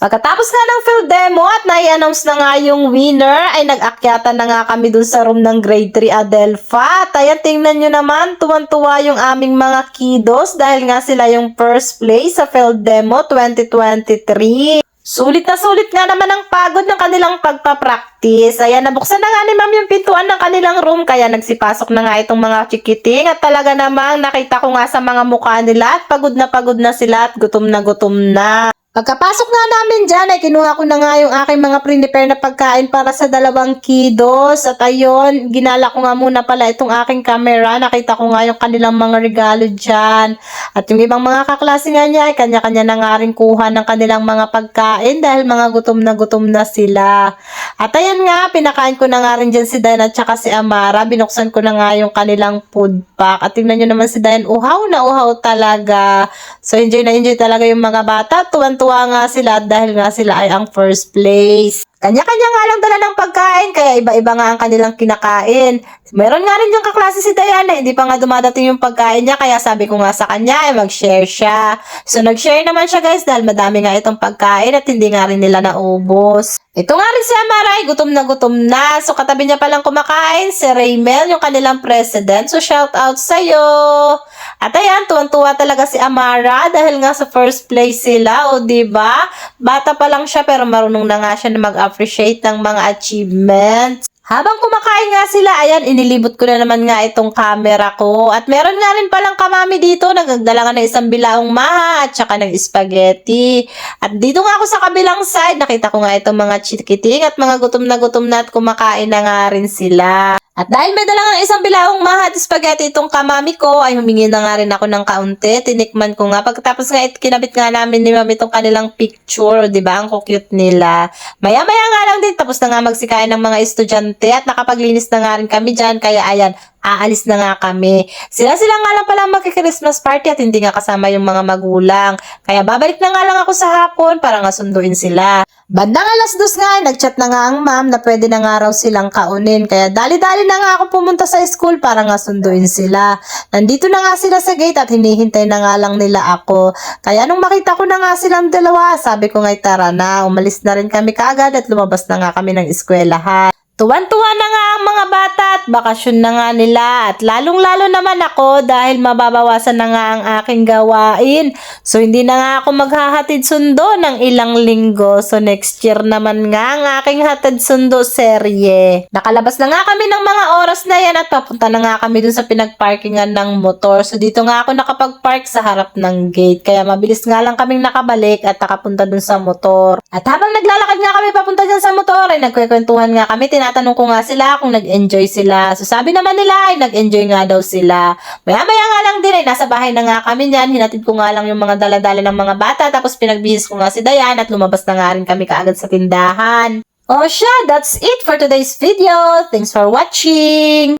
Pagkatapos nga ng field demo at nai-announce na nga yung winner, ay nag-akyatan na nga kami dun sa room ng grade 3 Adelpha. At ayan, tingnan nyo naman, tuwan-tuwa yung aming mga kiddos dahil nga sila yung first place sa field demo 2023. Sulit na sulit nga naman ang pagod ng kanilang pagpapractice. Ayan, nabuksan na nga ni ma'am yung pintuan ng kanilang room kaya nagsipasok na nga itong mga chikiting at talaga namang nakita ko nga sa mga mukha nila at pagod na pagod na sila at gutom na gutom na. Pagkapasok nga namin dyan, ay kinuha ko na nga yung aking mga prepare na pagkain para sa dalawang kiddos. At ayun, ginala ko nga muna pala itong aking camera. Nakita ko nga yung kanilang mga regalo dyan. At yung ibang mga kaklase nga niya, ay kanya-kanya na nga rin kuha ng kanilang mga pagkain dahil mga gutom na gutom na sila. At ayan nga, pinakain ko na nga rin dyan si Dayan at saka si Amara. Binuksan ko na nga yung kanilang food pack. At tingnan nyo naman si Dayan, uhaw na uhaw talaga. So enjoy na enjoy talaga yung mga bata. Tuwan-tuwa nga sila dahil nga sila ay ang first place. Kanya-kanya nga lang dala ng pagkain, kaya iba-iba nga ang kanilang kinakain. Meron nga rin yung kaklase si Diana, hindi pa nga dumadating yung pagkain niya, kaya sabi ko nga sa kanya, ay mag-share siya. So nag-share naman siya guys, dahil madami nga itong pagkain at hindi nga rin nila naubos. Ito nga rin si Amaray, gutom na gutom na. So katabi niya palang kumakain, si Raymel, yung kanilang president. So shout out sa'yo! At ayan, tuwan-tuwa talaga si Amara dahil nga sa first place sila, o di ba? Bata pa lang siya pero marunong na nga siya na mag-appreciate ng mga achievements. Habang kumakain nga sila, ayan, inilibot ko na naman nga itong camera ko. At meron nga rin palang kamami dito, nagdala nga ng isang bilaong maha at saka ng spaghetti. At dito nga ako sa kabilang side, nakita ko nga itong mga chikiting at mga gutom na gutom na at kumakain na nga rin sila. At dahil may dala nga isang bilaong maha at spaghetti itong kamami ko, ay humingi na nga rin ako ng kaunti. Tinikman ko nga. Pagkatapos nga, it, kinabit nga namin ni mami itong kanilang picture. di ba Ang cute nila. Maya-maya nga lang din, tapos na nga magsikain ng mga estudyante at nakapaglinis na nga rin kami dyan. Kaya ayan, aalis na nga kami. Sila-sila nga lang pala magki-Christmas party at hindi nga kasama yung mga magulang. Kaya babalik na nga lang ako sa hapon para nga sunduin sila. Bandang alas dos nga, nagchat na nga ang ma'am na pwede na nga raw silang kaunin. Kaya dali-dali na nga ako pumunta sa school para nga sunduin sila. Nandito na nga sila sa gate at hinihintay na nga lang nila ako. Kaya nung makita ko na nga silang dalawa, sabi ko nga tara na, umalis na rin kami kaagad at lumabas na nga kami ng eskwelahan. Tuwan-tuwa na nga ang mga bata at bakasyon na nga nila at lalong-lalo naman ako dahil mababawasan na nga ang aking gawain. So hindi na nga ako maghahatid sundo ng ilang linggo. So next year naman nga ang aking hatid sundo serye. Nakalabas na nga kami ng mga oras na yan at papunta na nga kami dun sa pinagparkingan ng motor. So dito nga ako nakapag-park sa harap ng gate. Kaya mabilis nga lang kaming nakabalik at nakapunta dun sa motor. At habang naglalakad nga kami papunta dyan sa motor ay nagkwekwentuhan nga kami. Tinatanong ko nga sila kung nag-enjoy sila. So sabi naman nila ay nag-enjoy nga daw sila. Maya-maya nga lang din ay nasa bahay na nga kami niyan. Hinatid ko nga lang yung mga dala-dala ng mga bata. Tapos pinagbihis ko nga si Dayan at lumabas na nga rin kami kaagad sa tindahan. Oh siya, that's it for today's video. Thanks for watching!